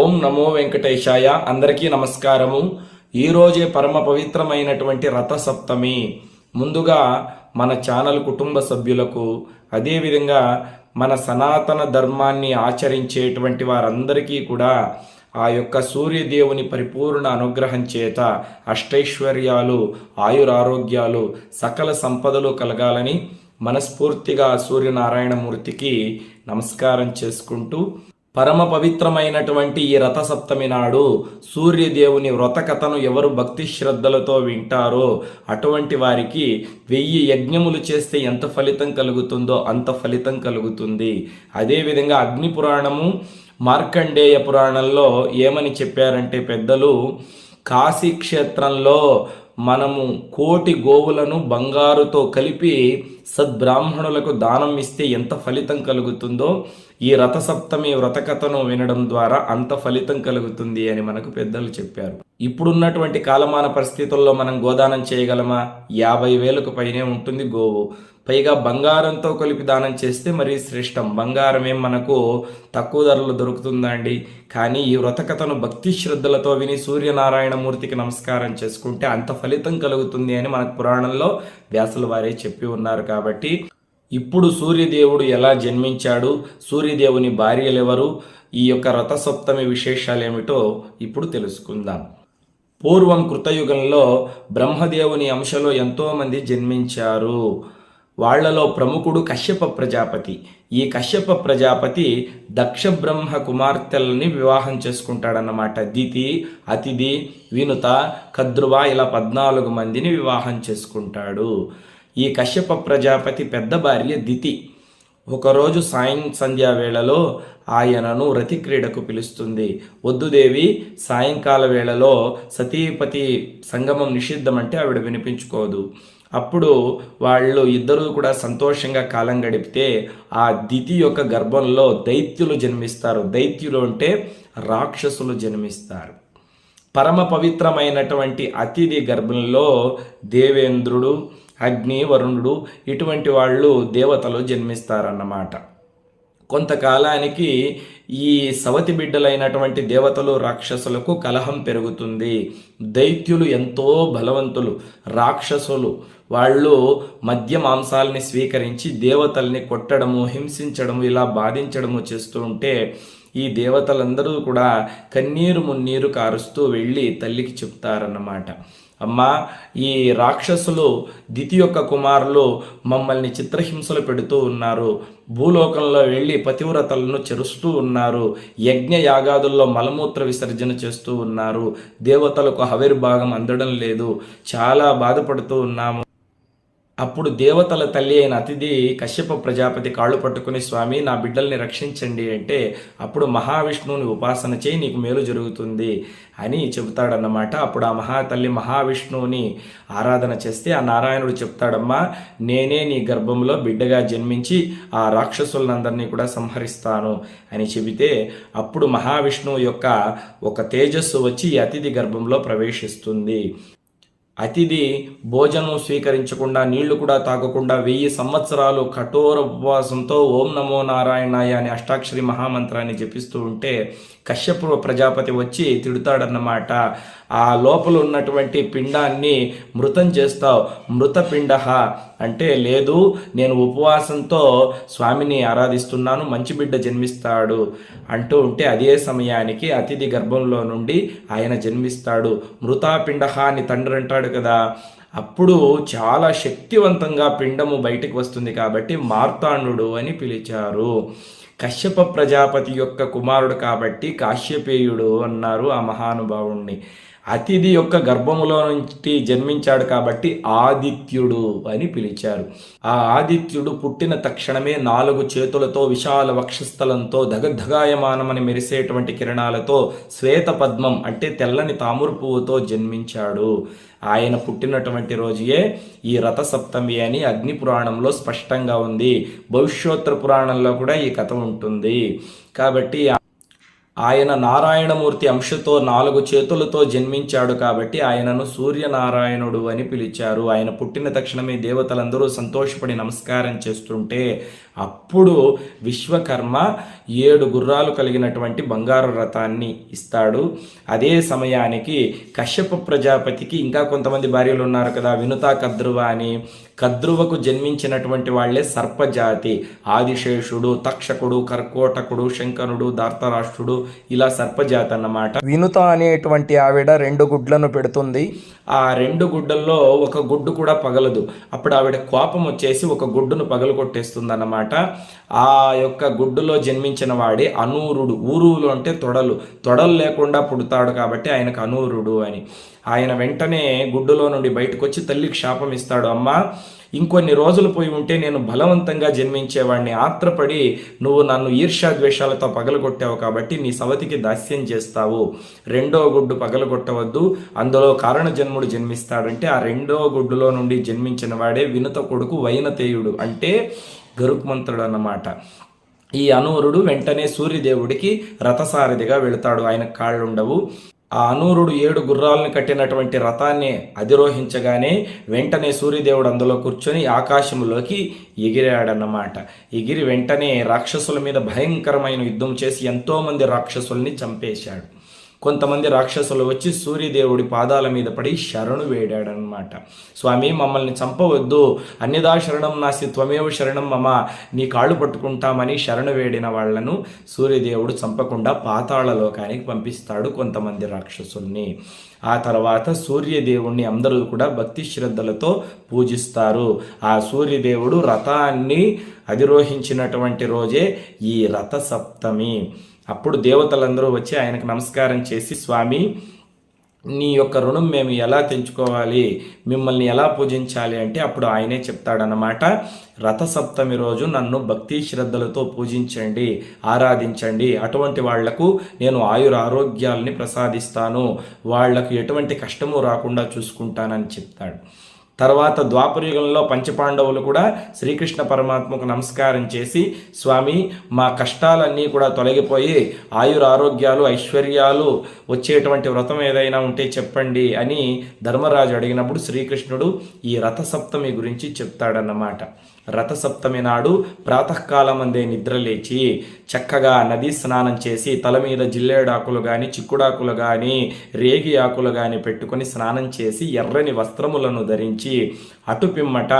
ఓం నమో వెంకటేశాయ. అందరికీ నమస్కారము. ఈరోజే పరమ పవిత్రమైనటువంటి రథసప్తమి. ముందుగా మన ఛానల్ కుటుంబ సభ్యులకు అదేవిధంగా మన సనాతన ధర్మాన్ని ఆచరించేటువంటి వారందరికీ కూడా ఆ యొక్క సూర్యదేవుని పరిపూర్ణ అనుగ్రహం చేత అష్టైశ్వర్యాలు ఆయురారోగ్యాలు సకల సంపదలు కలగాలని మనస్ఫూర్తిగా సూర్యనారాయణమూర్తికి నమస్కారం చేసుకుంటూ పరమ పవిత్రమైనటువంటి ఈ రథసప్తమి నాడు సూర్యదేవుని వ్రతకథను ఎవరు భక్తి శ్రద్ధలతో వింటారో అటువంటి వారికి వెయ్యి యజ్ఞములు చేస్తే ఎంత ఫలితం కలుగుతుందో అంత ఫలితం కలుగుతుంది. అదేవిధంగా అగ్ని పురాణము మార్కండేయ పురాణంలో ఏమని చెప్పారంటే పెద్దలు కాశీ క్షేత్రంలో మనము కోటి గోవులను బంగారుతో కలిపి సద్బ్రాహ్మణులకు దానం ఇస్తే ఎంత ఫలితం కలుగుతుందో ఈ రథసప్తమి వ్రతకథను వినడం ద్వారా అంత ఫలితం కలుగుతుంది అని మనకు పెద్దలు చెప్పారు. ఇప్పుడున్నటువంటి కాలమాన పరిస్థితుల్లో మనం గోదానం చేయగలమా? యాభై వేలకు పైనే ఉంటుంది గోవు. పైగా బంగారంతో కలిపి దానం చేస్తే మరీ శ్రేష్టం. బంగారమే మనకు తక్కువ ధరలో దొరుకుతుందండి. కానీ ఈ వ్రతకథను భక్తి శ్రద్ధలతో విని సూర్యనారాయణమూర్తికి నమస్కారం చేసుకుంటే అంత ఫలితం కలుగుతుంది అని మనకు పురాణంలో వ్యాసుల వారే చెప్పి ఉన్నారు కాబట్టి ఇప్పుడు సూర్యదేవుడు ఎలా జన్మించాడు? సూర్యదేవుని భార్యలెవరు? ఈ యొక్క రథసప్తమి విశేషాలు ఏమిటో ఇప్పుడు తెలుసుకుందాం. పూర్వం కృతయుగంలో బ్రహ్మదేవుని అంశలో ఎంతోమంది జన్మించారు. వాళ్ళలో ప్రముఖుడు కశ్యప ప్రజాపతి. ఈ కశ్యప ప్రజాపతి దక్ష బ్రహ్మ కుమార్తెలని వివాహం చేసుకుంటాడన్నమాట. దితి అతిథి వినుత కద్రువ ఇలా పద్నాలుగు మందిని వివాహం చేసుకుంటాడు. ఈ కశ్యప ప్రజాపతి పెద్ద భార్య దితి. ఒకరోజు సాయం సంధ్యా వేళలో ఆయనను రతి క్రీడకు పిలుస్తుంది. వద్దుదేవి సాయంకాల వేళలో సతీపతి సంగమం నిషిద్ధమంటే ఆవిడ వినిపించుకోదు. అప్పుడు వాళ్ళు ఇద్దరూ కూడా సంతోషంగా కాలం గడిపితే ఆ దితి యొక్క గర్భంలో దైత్యులు జన్మిస్తారు. దైత్యులు అంటే రాక్షసులు జన్మిస్తారు. పరమ పవిత్రమైనటువంటి అతిథి గర్భంలో దేవేంద్రుడు అగ్ని వరుణుడు ఇటువంటి వాళ్ళు దేవతలు జన్మిస్తారన్నమాట. కొంతకాలానికి ఈ సవతి బిడ్డలైనటువంటి దేవతలు రాక్షసులకు కలహం పెరుగుతుంది. దైత్యులు ఎంతో బలవంతులు రాక్షసులు. వాళ్ళు మద్య మాంసాలని స్వీకరించి దేవతల్ని కొట్టడము హింసించడము ఇలా బాధించడము చేస్తూ ఉంటే ఈ దేవతలందరూ కూడా కన్నీరు మున్నీరు కారుస్తూ వెళ్ళి తల్లికి చెప్తారన్నమాట. అమ్మా ఈ రాక్షసులు దితి యొక్క కుమారులు మమ్మల్ని చిత్రహింసలు పెడుతూ ఉన్నారు. భూలోకంలో వెళ్ళి పతివ్రతలను చెరుస్తూ ఉన్నారు. యజ్ఞ యాగాదుల్లో మలమూత్ర విసర్జన చేస్తూ ఉన్నారు. దేవతలకు హవిర్భాగం అందడం లేదు. చాలా బాధపడుతూ ఉన్నాము. అప్పుడు దేవతల తల్లి అయిన అతిథి కశ్యప ప్రజాపతి కాళ్ళు పట్టుకుని స్వామి నా బిడ్డల్ని రక్షించండి అంటే అప్పుడు మహావిష్ణువుని ఉపాసన చేయి నీకు మేలు జరుగుతుంది అని చెబుతాడన్నమాట. అప్పుడు ఆ మహాతల్లి మహావిష్ణువుని ఆరాధన చేస్తే ఆ నారాయణుడు చెప్తాడమ్మా నేనే నీ గర్భంలో బిడ్డగా జన్మించి ఆ రాక్షసులందరినీ కూడా సంహరిస్తాను అని చెబితే అప్పుడు మహావిష్ణువు యొక్క ఒక తేజస్సు వచ్చి ఈ అతిథి గర్భంలో ప్రవేశిస్తుంది. అతిథి భోజనం స్వీకరించకుండా నీళ్ళు కూడా తాగకుండా వెయ్యి సంవత్సరాలు కఠోర ఉపవాసంతో ఓం నమో నారాయణాయ అనే అష్టాక్షరి మహామంత్రాన్ని జపిస్తూ ఉంటే కశ్యపు ప్రజాపతి వచ్చి తిడతాడన్నమాట. ఆ లోపల ఉన్నటువంటి పిండాన్ని మృతం చేస్తావు మృతపిండ అంటే లేదు నేను ఉపవాసంతో స్వామిని ఆరాధిస్తున్నాను మంచి బిడ్డ జన్మిస్తాడు. అంటూ ఉంటే అదే సమయానికి అతిథి గర్భంలో నుండి ఆయన జన్మిస్తాడు మృతాపిండ అని తండ్రి అంటాడు కదా. అప్పుడు చాలా శక్తివంతంగా పిండము బయటికి వస్తుంది కాబట్టి మార్తాండు అని పిలిచారు. కశ్యప ప్రజాపతి యొక్క కుమారుడు కాబట్టి కాశ్యపేయుడు అన్నారు ఆ మహానుభావుణ్ణి. అతిథి యొక్క గర్భములో నుంచి జన్మించాడు కాబట్టి ఆదిత్యుడు అని పిలిచారు. ఆ ఆదిత్యుడు పుట్టిన తక్షణమే నాలుగు చేతులతో విశాల వక్షస్థలంతో దగద్ధగాయమానమని మెరిసేటువంటి కిరణాలతో శ్వేత పద్మం అంటే తెల్లని తామూరు పువ్వుతో జన్మించాడు. ఆయన పుట్టినటువంటి రోజుయే ఈ రథసప్తమి అని అగ్ని పురాణంలో స్పష్టంగా ఉంది. భవిష్యోత్తర పురాణంలో కూడా ఈ కథ ఉంటుంది. కాబట్టి ఆయన నారాయణమూర్తి అంశతో నాలుగు చేతులతో జన్మించాడు కాబట్టి ఆయనను సూర్యనారాయణుడు అని పిలిచారు. ఆయన పుట్టిన తక్షణమే దేవతలందరూ సంతోషపడి నమస్కారం చేస్తుంటే అప్పుడు విశ్వకర్మ ఏడు గుర్రాలు కలిగినటువంటి బంగారు రథాన్ని ఇస్తాడు. అదే సమయానికి కశ్యప ప్రజాపతికి ఇంకా కొంతమంది భార్యలు ఉన్నారు కదా వినుతా కద్రువ అని. కద్రువకు జన్మించినటువంటి వాళ్ళే సర్పజాతి ఆదిశేషుడు తక్షకుడు కర్కోటకుడు శంకరుడు దార్తరాష్ట్రుడు ఇలా సర్పజాతి అన్నమాట. వినుత అనేటువంటి ఆవిడ రెండు గుడ్లను పెడుతుంది. ఆ రెండు గుడ్డల్లో ఒక గుడ్డు కూడా పగలదు. అప్పుడు ఆవిడ కోపం వచ్చేసి ఒక గుడ్డును పగలు కొట్టేస్తుంది అన్నమాట ఆ యొక్క గుడ్డులో జన్మించిన వాడే అనూరుడు. ఊరులు అంటే తొడలు. తొడలు లేకుండా పుడతాడు కాబట్టి ఆయనకు అనూరుడు అని. ఆయన వెంటనే గుడ్డులో నుండి బయటకు వచ్చి తల్లికి శాపం ఇస్తాడు. అమ్మ ఇంకొన్ని రోజులు పోయి ఉంటే నేను బలవంతంగా జన్మించేవాడిని ఆత్రపడి నువ్వు నన్ను ఈర్ష్యాద్వేషాలతో పగలగొట్టావు కాబట్టి నీ సవతికి దాస్యం చేస్తావు. రెండో గుడ్డు పగలగొట్టవద్దు. అందులో కారణ జన్ముడు జన్మిస్తాడంటే ఆ రెండో గుడ్డులో నుండి జన్మించిన వాడే వినత కొడుకు వైనతేయుడు. అంటే గరుక్మంతుడు అన్నమాట ఈ అనూరుడు వెంటనే సూర్యదేవుడికి రథసారథిగా వెళతాడు. ఆయన కాళ్ళుండవు. ఆ అనూరుడు ఏడు గుర్రాలను కట్టినటువంటి రథాన్ని అధిరోహించగానే వెంటనే సూర్యదేవుడు అందులో కూర్చొని ఆకాశంలోకి ఎగిరాడన్నమాట. ఎగిరి వెంటనే రాక్షసుల మీద భయంకరమైన యుద్ధం చేసి ఎంతోమంది రాక్షసుల్ని చంపేశాడు. కొంతమంది రాక్షసులు వచ్చి సూర్యదేవుడి పాదాల మీద పడి శరణు వేడాడనమాట స్వామి మమ్మల్ని చంపవద్దు. అన్యదా శరణం నాసి త్వమేవ శరణం మమ. నీ కాళ్ళు పట్టుకుంటామని శరణు వేడిన వాళ్ళను సూర్యదేవుడు చంపకుండా పాతాళలోకానికి పంపిస్తాడు కొంతమంది రాక్షసుల్ని. ఆ తర్వాత సూర్యదేవుణ్ణి అందరూ కూడా భక్తి శ్రద్ధలతో పూజిస్తారు. ఆ సూర్యదేవుడు రథాన్ని అధిరోహించినటువంటి రోజే ఈ రథ సప్తమి అప్పుడు దేవతలందరూ వచ్చి ఆయనకు నమస్కారం చేసి స్వామి నీ యొక్క రుణం మేము ఎలా తెంచుకోవాలి? మిమ్మల్ని ఎలా పూజించాలి? అంటే అప్పుడు ఆయనే చెప్తాడనమాట రథసప్తమి రోజు నన్ను భక్తి శ్రద్ధలతో పూజించండి ఆరాధించండి. అటువంటి వాళ్ళకు నేను ఆయుర ఆరోగ్యాలని ప్రసాదిస్తాను. వాళ్ళకు ఎటువంటి కష్టము రాకుండా చూసుకుంటానని చెప్తాడు. తర్వాత ద్వాపరయుగంలో పంచపాండవులు కూడా శ్రీకృష్ణ పరమాత్మకు నమస్కారం చేసి స్వామి మా కష్టాలన్నీ కూడా తొలగిపోయి ఆయుర ఆరోగ్యాలు ఐశ్వర్యాలు వచ్చేటువంటి వ్రతం ఏదైనా ఉంటే చెప్పండి అని ధర్మరాజు అడిగినప్పుడు శ్రీకృష్ణుడు ఈ రథసప్తమి గురించి చెప్తాడన్నమాట. రథసప్తమి నాడు ప్రాతకాలం అందే నిద్రలేచి చక్కగా నదీ స్నానం చేసి తల మీద జిల్లేడాకులు కానీ చిక్కుడాకులు కానీ రేగి ఆకులు కానీ పెట్టుకొని స్నానం చేసి ఎర్రని వస్త్రములను ధరించి అటుపిమ్మట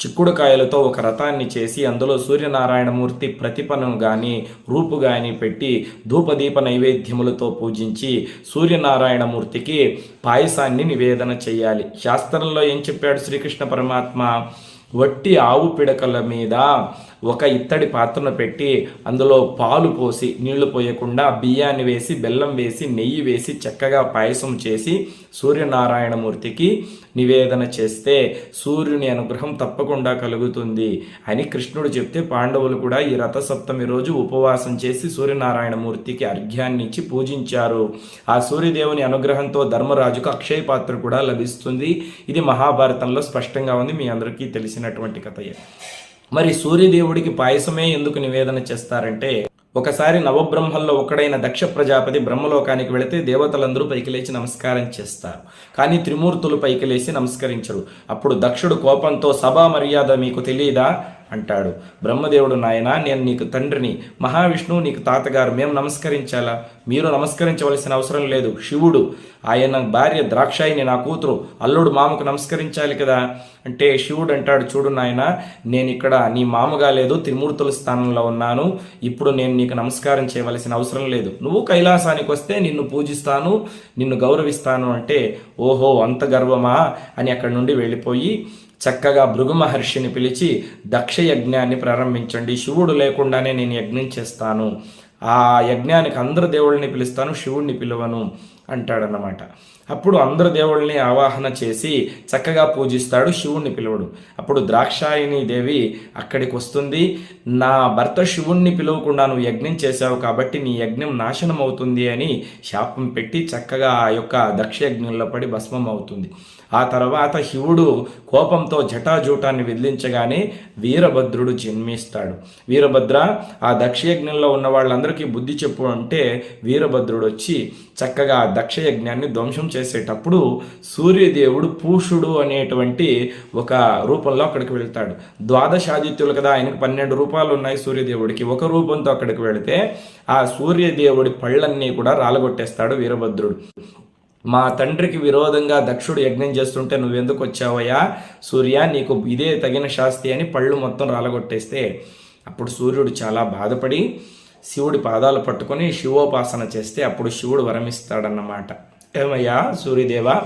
చిక్కుడుకాయలతో ఒక రథాన్ని చేసి అందులో సూర్యనారాయణమూర్తి ప్రతిపను కానీ రూపు కానీ పెట్టి ధూపదీప నైవేద్యములతో పూజించి సూర్యనారాయణమూర్తికి పాయసాన్ని నివేదన చేయాలి. శాస్త్రంలో ఏం చెప్పాడు శ్రీకృష్ణ పరమాత్మ? వట్టి ఆవు పిడకల మీద ఒక ఇత్తడి పాత్రను పెట్టి అందులో పాలు పోసి నీళ్ళు పోయకుండా బియ్యాన్ని వేసి బెల్లం వేసి నెయ్యి వేసి చక్కగా పాయసం చేసి సూర్యనారాయణమూర్తికి నివేదన చేస్తే సూర్యుని అనుగ్రహం తప్పకుండా కలుగుతుంది అని కృష్ణుడు చెప్తే పాండవులు కూడా ఈ రథసప్తమి రోజు ఉపవాసం చేసి సూర్యనారాయణమూర్తికి అర్ఘ్యాన్ని ఇచ్చి పూజించారు. ఆ సూర్యదేవుని అనుగ్రహంతో ధర్మరాజుకు అక్షయ పాత్ర కూడా లభిస్తుంది. ఇది మహాభారతంలో స్పష్టంగా ఉంది. మీ అందరికీ తెలిసినటువంటి కథయే. మరి సూర్యదేవుడికి పాయసమే ఎందుకు నివేదన చేస్తారంటే ఒకసారి నవబ్రహ్మల్లో ఒకడైన దక్ష ప్రజాపతి బ్రహ్మలోకానికి వెళితే దేవతలందరూ పైకి లేచి నమస్కారం చేస్తారు. కానీ త్రిమూర్తులు పైకి లేచి నమస్కరించరు. అప్పుడు దక్షుడు కోపంతో సభా మర్యాద మీకు తెలియదా అంటాడు. బ్రహ్మదేవుడు నాయన నేను నీకు తండ్రిని మహావిష్ణువు నీకు తాతగారు మేము నమస్కరించాలా? మీరు నమస్కరించవలసిన అవసరం లేదు. శివుడు ఆయన భార్య ద్రాక్షాయిని నా కూతురు అల్లుడు మామకు నమస్కరించాలి కదా? అంటే శివుడు అంటాడు చూడు నాయన నేను ఇక్కడ నీ మామగా లేదు త్రిమూర్తుల స్థానంలో ఉన్నాను. ఇప్పుడు నేను నీకు నమస్కారం చేయవలసిన అవసరం లేదు. నువ్వు కైలాసానికి వస్తే నిన్ను పూజిస్తాను నిన్ను గౌరవిస్తాను. అంటే ఓహో అంత గర్వమా? అని అక్కడి నుండి వెళ్ళిపోయి చక్కగా భృగు మహర్షిని పిలిచి దక్ష యజ్ఞాన్ని ప్రారంభించండి. శివుడు లేకుండానే నేను యజ్ఞం చేస్తాను. ఆ యజ్ఞానికి అందరు దేవుళ్ళని పిలుస్తాను శివుణ్ణి పిలువను అంటాడనమాట అప్పుడు అందరు దేవుళ్ళని ఆవాహన చేసి చక్కగా పూజిస్తాడు శివుణ్ణి పిలువడు. అప్పుడు ద్రాక్షాయిని దేవి అక్కడికి వస్తుంది నా భర్త శివుణ్ణి పిలవకుండా నువ్వు యజ్ఞం చేశావు కాబట్టి నీ యజ్ఞం నాశనం అవుతుంది అని శాపం పెట్టి చక్కగా ఆ యొక్క దక్షయజ్ఞంలో పడి భస్మం అవుతుంది. ఆ తర్వాత శివుడు కోపంతో జటాజూటాన్ని వెదిలించగానే వీరభద్రుడు జన్మిస్తాడు. వీరభద్ర ఆ దక్షయజ్ఞంలో ఉన్న వాళ్ళందరూ అందరికీ బుద్ధి చెప్పు అంటే వీరభద్రుడు వచ్చి చక్కగా దక్ష యజ్ఞాన్ని ధ్వంసం చేసేటప్పుడు సూర్యదేవుడు పూషుడు అనేటువంటి ఒక రూపంలో అక్కడికి వెళ్తాడు. ద్వాదశాదిత్యులు కదా ఆయనకు పన్నెండు రూపాలు ఉన్నాయి సూర్యదేవుడికి. ఒక రూపంతో అక్కడికి వెళితే ఆ సూర్యదేవుడి పళ్ళన్నీ కూడా రాలగొట్టేస్తాడు వీరభద్రుడు. మా తండ్రికి విరోధంగా దక్షుడు యజ్ఞం చేస్తుంటే నువ్వెందుకు వచ్చావయ్యా? సూర్య నీకు ఇదే తగిన శాస్తి అని పళ్ళు మొత్తం రాలగొట్టేస్తే. అప్పుడు సూర్యుడు చాలా బాధపడి శివుడి పాదాలు పట్టుకొని శివోపాసన చేస్తే అప్పుడు శివుడు వరమిస్తాడన్నమాట. ఏమయ్యా? సూర్యదేవ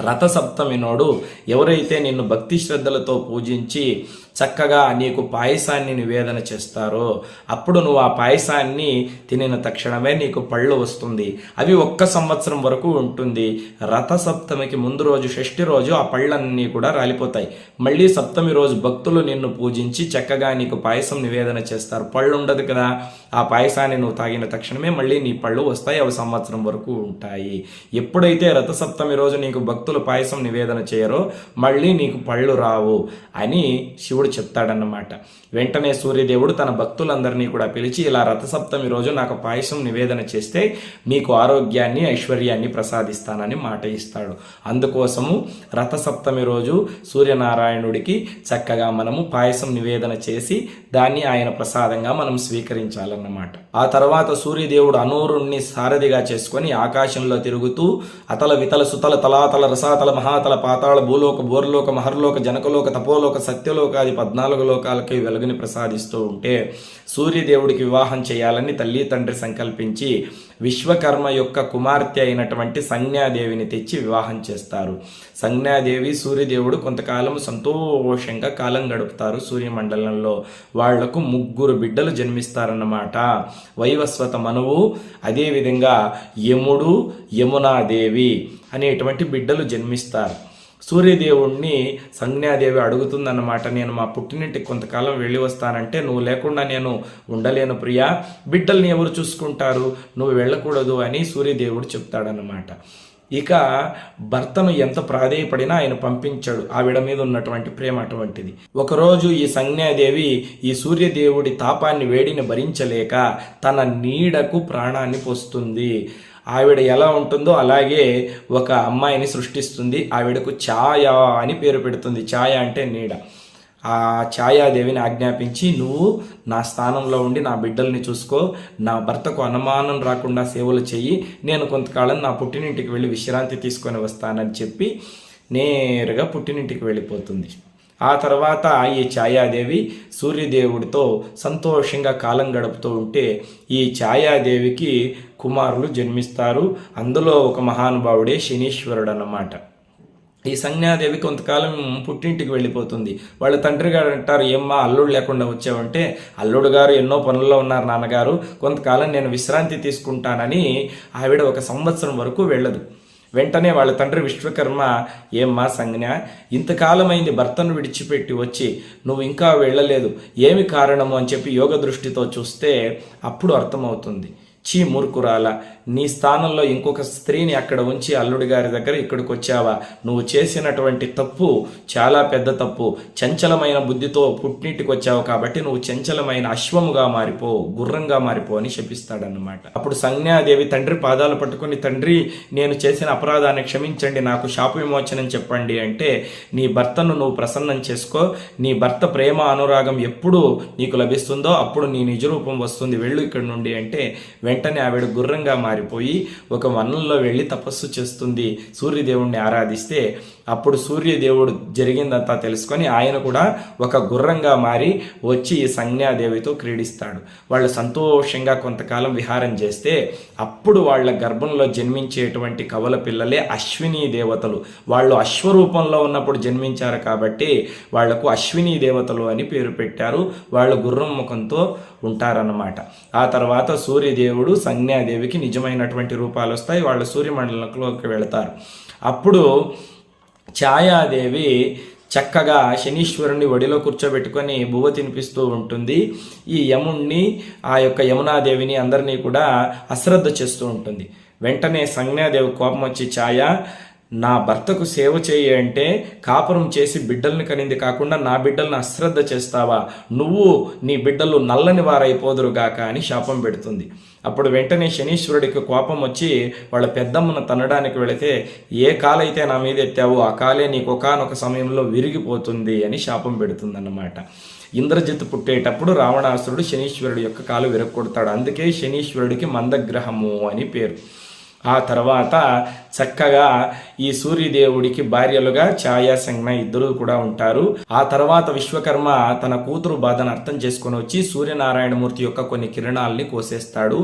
రథసప్తమి నాడు ఎవరైతే నిన్ను భక్తి శ్రద్ధలతో పూజించి చక్కగా నీకు పాయసాన్ని నివేదన చేస్తారో అప్పుడు నువ్వు ఆ పాయసాన్ని తినిన తక్షణమే నీకు పళ్ళు వస్తుంది. అవి ఒక్క సంవత్సరం వరకు ఉంటుంది. రథసప్తమికి ముందు రోజు షష్ఠి రోజు ఆ పళ్ళన్నీ కూడా రాలిపోతాయి. మళ్ళీ సప్తమి రోజు భక్తులు నిన్ను పూజించి చక్కగా నీకు పాయసం నివేదన చేస్తారు. పళ్ళు ఉండదు కదా. ఆ పాయసాన్ని నువ్వు తాగిన తక్షణమే మళ్ళీ నీ పళ్ళు వస్తాయి. అవి సంవత్సరం వరకు ఉంటాయి. ఎప్పుడైతే రథసప్తమి రోజు నీకు భక్తులు పాయసం నివేదన చేయరో మళ్ళీ నీకు పళ్ళు రావు అని శివుడు చెప్తాడన్నమాట. వెంటనే సూర్యదేవుడు తన భక్తులందరినీ కూడా పిలిచి ఇలా రథసప్తమి రోజు నాకు పాయసం నివేదన చేస్తే మీకు ఆరోగ్యాన్ని ఐశ్వర్యాన్ని ప్రసాదిస్తానని మాట ఇస్తాడు. అందుకోసము రథసప్తమి రోజు సూర్యనారాయణుడికి చక్కగా మనము పాయసం నివేదన చేసి దాన్ని ఆయన ప్రసాదంగా మనం స్వీకరించాలన్నమాట. ఆ తర్వాత సూర్యదేవుడు అనూరుణ్ణి సారథిగా చేసుకొని ఆకాశంలో తిరుగుతూ అతల వితల సుతల తలాతల రసాతల మహాతల పాతాళ భూలోక బోర్లోక మహర్లోక జనకలోక తపోలోక సత్యలోక అది పద్నాలుగు లోకాలకి వెలుగుని ప్రసాదిస్తూ ఉంటే సూర్యదేవుడికి వివాహం చేయాలని తల్లి తండ్రి సంకల్పించి విశ్వకర్మ యొక్క కుమార్తె అయినటువంటి సంజ్ఞాదేవిని తెచ్చి వివాహం చేస్తారు. సంజ్ఞాదేవి సూర్యదేవుడు కొంతకాలం సంతోషంగా కాలం గడుపుతారు. సూర్యమండలంలో వాళ్ళకు ముగ్గురు బిడ్డలు జన్మిస్తారన్నమాట. వైవస్వత మనువు అదేవిధంగా యముడు యమునాదేవి. అనేటువంటి బిడ్డలు జన్మిస్తారు. సూర్యదేవుణ్ణి సంజ్ఞాదేవి అడుగుతుందన్నమాట. నేను మా పుట్టినింటికి కొంతకాలం వెళ్ళి వస్తానంటే నువ్వు లేకుండా నేను ఉండలేను ప్రియా. బిడ్డల్ని ఎవరు చూసుకుంటారు? నువ్వు వెళ్ళకూడదు అని సూర్యదేవుడు చెప్తాడనమాట ఇక భర్తను ఎంత ప్రాధేయపడినా ఆయన పంపించాడు. ఆవిడ మీద ఉన్నటువంటి ప్రేమ అటువంటిది. ఒకరోజు ఈ సంజ్ఞాదేవి ఈ సూర్యదేవుడి తాపాన్ని వేడిని భరించలేక తన నీడకు ప్రాణాన్ని పోస్తుంది. ఆవిడ ఎలా ఉంటుందో అలాగే ఒక అమ్మాయిని సృష్టిస్తుంది. ఆవిడకు ఛాయ అని పేరు పెడుతుంది. ఛాయ అంటే నీడ. ఆ ఛాయాదేవిని ఆజ్ఞాపించి నువ్వు నా స్థానంలో ఉండి నా బిడ్డల్ని చూసుకో. నా భర్తకు అనుమానం రాకుండా సేవలు చెయ్యి. నేను కొంతకాలం నా పుట్టినింటికి వెళ్ళి విశ్రాంతి తీసుకొని వస్తానని చెప్పి నేరుగా పుట్టినింటికి వెళ్ళిపోతుంది. ఆ తర్వాత ఈ ఛాయాదేవి సూర్యదేవుడితో సంతోషంగా కాలం గడుపుతూ ఉంటే ఈ ఛాయాదేవికి కుమారులు జన్మిస్తారు. అందులో ఒక మహానుభావుడే శనీశ్వరుడు అన్నమాట ఈ సంజ్ఞాదేవి కొంతకాలం పుట్టింటికి వెళ్ళిపోతుంది. వాళ్ళ తండ్రి గారు అంటారు ఏమ్మా అల్లుడు లేకుండా వచ్చావంటే అల్లుడు గారు ఎన్నో పనుల్లో ఉన్నారు నాన్నగారు. కొంతకాలం నేను విశ్రాంతి తీసుకుంటానని ఆవిడ ఒక సంవత్సరం వరకు వెళ్ళదు. వెంటనే వాళ్ళ తండ్రి విశ్వకర్మ ఏమ్మా సంజ్ఞ ఇంతకాలమైంది భర్తను విడిచిపెట్టి వచ్చి నువ్వు ఇంకా వెళ్ళలేదు. ఏమి కారణము? అని చెప్పి యోగ దృష్టితో చూస్తే అప్పుడు అర్థమవుతుంది. చీ మూర్ఖురాల నీ స్థానంలో ఇంకొక స్త్రీని అక్కడ ఉంచి అల్లుడి గారి దగ్గర ఇక్కడికి వచ్చావా నువ్వు చేసినటువంటి తప్పు చాలా పెద్ద తప్పు. చంచలమైన బుద్ధితో పుట్టింటికి వచ్చావు కాబట్టి నువ్వు చంచలమైన అశ్వముగా మారిపో గుర్రంగా మారిపో అని శపిస్తాడనమాట అప్పుడు సంజ్ఞాదేవి తండ్రి పాదాలు పట్టుకుని తండ్రి నేను చేసిన అపరాధాన్ని క్షమించండి నాకు శాప విమోచనం చెప్పండి అంటే నీ భర్తను నువ్వు ప్రసన్నం చేసుకో. నీ భర్త ప్రేమ అనురాగం ఎప్పుడు నీకు లభిస్తుందో అప్పుడు నీ నిజరూపం వస్తుంది. వెళ్ళు ఇక్కడ నుండి అంటే వెంటనే ఆవిడ గుర్రంగా మారిపోయి ఒక వనంలో వెళ్ళి తపస్సు చేస్తుంది. సూర్యదేవుణ్ణి ఆరాధిస్తే అప్పుడు సూర్యదేవుడు జరిగిందంతా తెలుసుకొని ఆయన కూడా ఒక గుర్రంగా మారి వచ్చి ఈ సంజ్ఞాదేవితో క్రీడిస్తాడు. వాళ్ళు సంతోషంగా కొంతకాలం విహారం చేస్తే అప్పుడు వాళ్ళ గర్భంలో జన్మించేటువంటి కవల పిల్లలే అశ్విని దేవతలు. వాళ్ళు అశ్వరూపంలో ఉన్నప్పుడు జన్మించారు కాబట్టి వాళ్ళకు అశ్విని దేవతలు అని పేరు పెట్టారు. వాళ్ళు గుర్రం ముఖంతో ఉంటారన్నమాట. ఆ తర్వాత సూర్యదేవుడు సంజ్ఞాదేవికి నిజమైనటువంటి రూపాలు వస్తాయి. వాళ్ళు సూర్యమండలంలోకి వెళతారు. అప్పుడు ఛాయాదేవి చక్కగా శనీశ్వరుని ఒడిలో కూర్చోబెట్టుకొని బువ్వ తినిపిస్తూ ఉంటుంది. ఈ యముణ్ణి ఆ యొక్క యమునాదేవిని అందరినీ కూడా అశ్రద్ధ చేస్తూ ఉంటుంది. వెంటనే సంజ్ఞాదేవి కోపం వచ్చి ఛాయ నా భర్తకు సేవ చేయి అంటే కాపురం చేసి బిడ్డల్ని కనింది కాకుండా నా బిడ్డలను అశ్రద్ధ చేస్తావా? నువ్వు నీ బిడ్డలు నల్లని వారైపోదురుగాక అని శాపం పెడుతుంది. అప్పుడు వెంటనే శనీశ్వరుడికి కోపం వచ్చి వాళ్ళ పెద్దమ్మను తనడానికి వెళితే ఏ కాలైతే నా మీద ఎత్తావో ఆ కాలే నీకు ఒకనొక సమయంలో విరిగిపోతుంది అని శాపం పెడుతుందన్నమాట. ఇంద్రజిత్ పుట్టేటప్పుడు రావణాసురుడు శనీశ్వరుడు యొక్క కాలు విరగొడతాడు అందుకే శనీశ్వరుడికి మందగ్రహము అని పేరు. ఆ తర్వాత చక్కగా ఈ సూర్యదేవుడికి భార్యలుగా ఛాయా సంజ్ఞ ఇద్దరు కూడా ఉంటారు. ఆ తర్వాత విశ్వకర్మ తన కూతురు బాధను అర్థం చేసుకొని వచ్చి సూర్యనారాయణమూర్తి యొక్క కొన్ని కిరణాలని కోసేస్తాడు.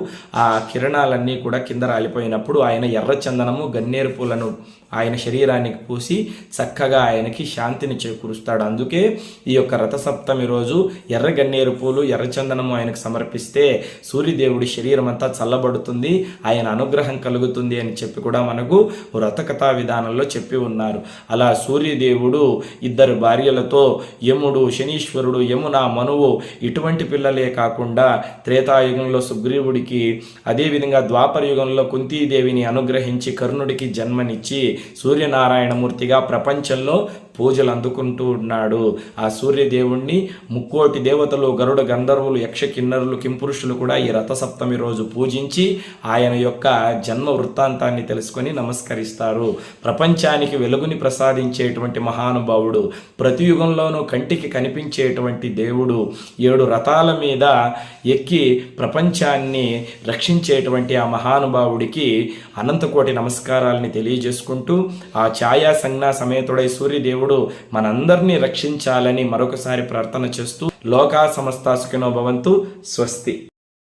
ఆ కిరణాలన్నీ కూడా కింద రాలిపోయినప్పుడు ఆయన ఎర్ర చందనము గన్నేరు పూలను ఆయన శరీరానికి పూసి చక్కగా ఆయనకి శాంతిని చేకూరుస్తాడు. అందుకే ఈ యొక్క రథసప్తమి రోజు ఎర్ర గన్నేరు పూలు ఎర్రచందనము ఆయనకు సమర్పిస్తే సూర్యదేవుడి శరీరం అంతా చల్లబడుతుంది. ఆయన అనుగ్రహం కలుగుతుంది అని చెప్పి కూడా మనకు వ్రతకథా విధానంలో చెప్పి ఉన్నారు. అలా సూర్యదేవుడు ఇద్దరు భార్యలతో యముడు శనీశ్వరుడు యమున మనువు ఇటువంటి పిల్లలే కాకుండా త్రేతాయుగంలో సుగ్రీవుడికి అదేవిధంగా ద్వాపర యుగంలో కుంతీదేవిని అనుగ్రహించి కర్ణుడికి జన్మనిచ్చి సూర్యనారాయణమూర్తిగా ప్రపంచంలో పూజలు అందుకుంటూ ఉన్నాడు. ఆ సూర్యదేవుణ్ణి ముక్కోటి దేవతలు గరుడ గంధర్వులు యక్ష కిన్నరులు కింపురుషులు కూడా ఈ రథసప్తమి రోజు పూజించి ఆయన యొక్క జన్మ వృత్తాంతాన్ని తెలుసుకొని నమస్కరిస్తారు. ప్రపంచానికి వెలుగుని ప్రసాదించేటువంటి మహానుభావుడు ప్రతి యుగంలోనూ కంటికి కనిపించేటువంటి దేవుడు ఏడు రథాల మీద ఎక్కి ప్రపంచాన్ని రక్షించేటువంటి ఆ మహానుభావుడికి అనంతకోటి నమస్కారాలని తెలియజేసుకుంటూ ఆ ఛాయా సంజ్ఞా సమేతుడై సూర్యదేవుడు మనందరినీ రక్షించాలని మరొకసారి ప్రార్థన చేస్తూ లోకా సమస్త సుఖినో భవంతు స్వస్తి.